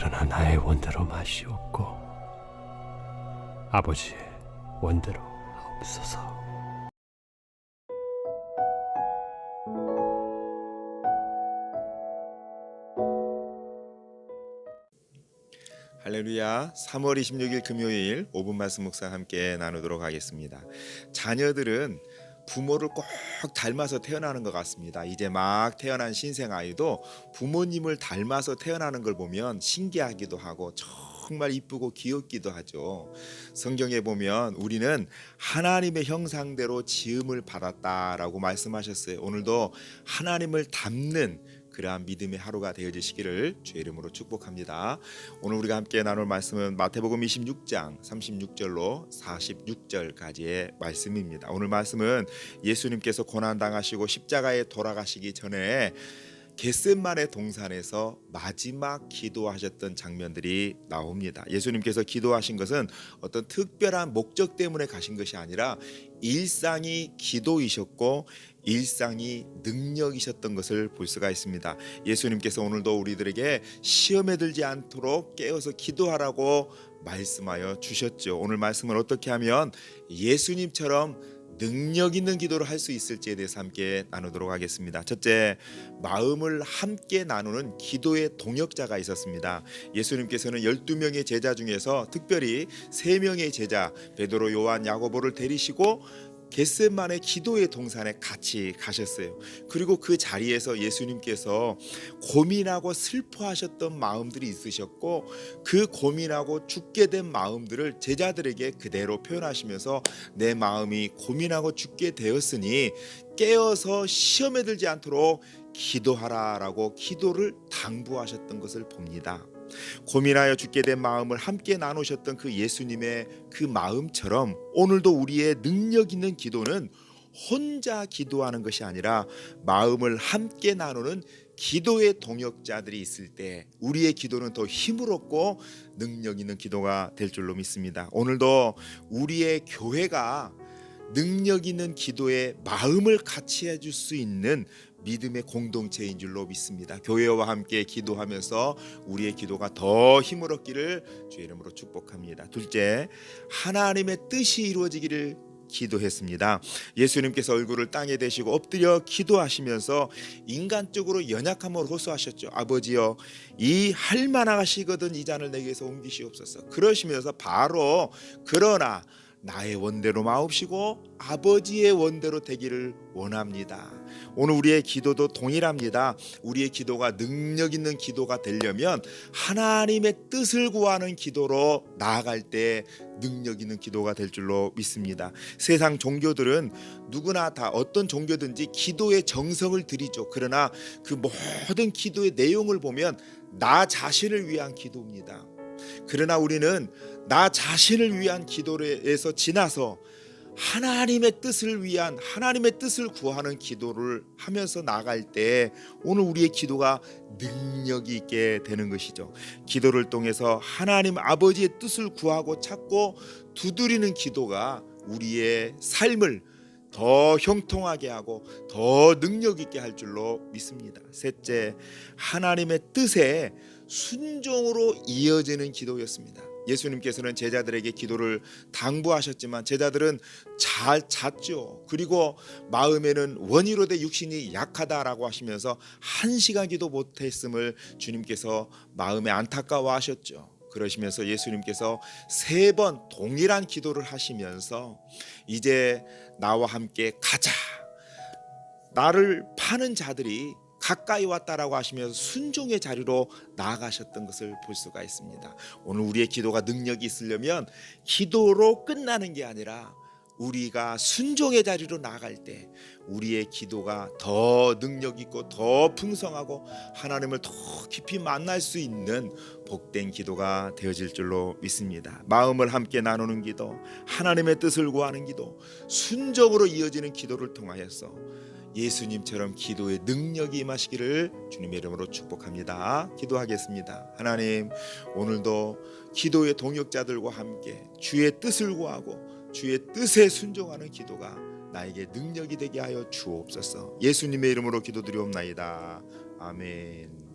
그러나 나의 원대로 마시옵고 아버지의 원대로 하옵소서. 할렐루야. 3월 26일 금요일 5분 말씀 묵상 함께 나누도록 하겠습니다. 자녀들은 부모를 꼭 닮아서 태어나는 것 같습니다. 이제 막 태어난 신생 아이도 부모님을 닮아서 태어나는 걸 보면 신기하기도 하고 정말 이쁘고 귀엽기도 하죠. 성경에 보면 우리는 하나님의 형상대로 지음을 받았다라고 말씀하셨어요. 오늘도 하나님을 닮는 그러한 믿음의 하루가 되어지시기를 주의 이름으로 축복합니다. 오늘 우리가 함께 나눌 말씀은 마태복음 26장 36절로 46절까지의 말씀입니다. 오늘 말씀은 예수님께서 고난 당하시고 십자가에 돌아가시기 전에 겟셋만의 동산에서 마지막 기도하셨던 장면들이 나옵니다. 예수님께서 기도하신 것은 어떤 특별한 목적 때문에 가신 것이 아니라 일상이 기도이셨고 일상이 능력이셨던 것을 볼 수가 있습니다. 예수님께서 오늘도 우리들에게 시험에 들지 않도록 깨어서 기도하라고 말씀하여 주셨죠. 오늘 말씀을 어떻게 하면 예수님처럼 능력 있는 기도를 할 수 있을지에 대해서 함께 나누도록 하겠습니다. 첫째, 마음을 함께 나누는 기도의 동역자가 있었습니다. 예수님께서는 12명의 제자 중에서 특별히 3명의 제자 베드로, 요한, 야고보를 데리시고 겟셋만의 기도의 동산에 같이 가셨어요. 그리고 그 자리에서 예수님께서 고민하고 슬퍼하셨던 마음들이 있으셨고 그 고민하고 죽게 된 마음들을 제자들에게 그대로 표현하시면서 내 마음이 고민하고 죽게 되었으니 깨어서 시험에 들지 않도록 기도하라라고 기도를 당부하셨던 것을 봅니다. 고민하여 죽게 된 마음을 함께 나누셨던 그 예수님의 그 마음처럼 오늘도 우리의 능력 있는 기도는 혼자 기도하는 것이 아니라 마음을 함께 나누는 기도의 동역자들이 있을 때 우리의 기도는 더 힘을 얻고 능력 있는 기도가 될 줄로 믿습니다. 오늘도 우리의 교회가 능력 있는 기도에 마음을 같이 해줄 수 있는 믿음의 공동체인 줄로 믿습니다. 교회와 함께 기도하면서 우리의 기도가 더 힘을 얻기를 주의 이름으로 축복합니다. 둘째, 하나님의 뜻이 이루어지기를 기도했습니다. 예수님께서 얼굴을 땅에 대시고 엎드려 기도하시면서 인간적으로 연약함을 호소하셨죠. 아버지여, 이 할만하시거든 이 잔을 내게서 옮기시옵소서. 그러시면서 바로 그러나 나의 원대로 마옵시고 아버지의 원대로 되기를 원합니다. 오늘 우리의 기도도 동일합니다. 우리의 기도가 능력 있는 기도가 되려면 하나님의 뜻을 구하는 기도로 나아갈 때 능력 있는 기도가 될 줄로 믿습니다. 세상 종교들은 누구나 다 어떤 종교든지 기도의 정성을 들이죠. 그러나 그 모든 기도의 내용을 보면 나 자신을 위한 기도입니다. 그러나 우리는 나 자신을 위한 기도에서 지나서 하나님의 뜻을 위한 하나님의 뜻을 구하는 기도를 하면서 나갈 때 오늘 우리의 기도가 능력이 있게 되는 것이죠. 기도를 통해서 하나님 아버지의 뜻을 구하고 찾고 두드리는 기도가 우리의 삶을 더 형통하게 하고 더 능력 있게 할 줄로 믿습니다. 셋째, 하나님의 뜻에 순종으로 이어지는 기도였습니다. 예수님께서는 제자들에게 기도를 당부하셨지만 제자들은 잘 잤죠. 그리고 마음에는 원이로 돼 육신이 약하다라고 하시면서 한 시간 기도 못했음을 주님께서 마음에 안타까워하셨죠. 그러시면서 예수님께서 세 번 동일한 기도를 하시면서 이제 나와 함께 가자. 나를 파는 자들이 가까이 왔다라고 하시면서 순종의 자리로 나아가셨던 것을 볼 수가 있습니다. 오늘 우리의 기도가 능력이 있으려면 기도로 끝나는 게 아니라 우리가 순종의 자리로 나아갈 때 우리의 기도가 더 능력 있고 더 풍성하고 하나님을 더 깊이 만날 수 있는 복된 기도가 되어질 줄로 믿습니다. 마음을 함께 나누는 기도, 하나님의 뜻을 구하는 기도, 순종으로 이어지는 기도를 통하여서 예수님처럼 기도의 능력이 임하시기를 주님의 이름으로 축복합니다. 기도하겠습니다. 하나님, 오늘도 기도의 동역자들과 함께 주의 뜻을 구하고 주의 뜻에 순종하는 기도가 나에게 능력이 되게 하여 주옵소서. 예수님의 이름으로 기도드리옵나이다. 아멘.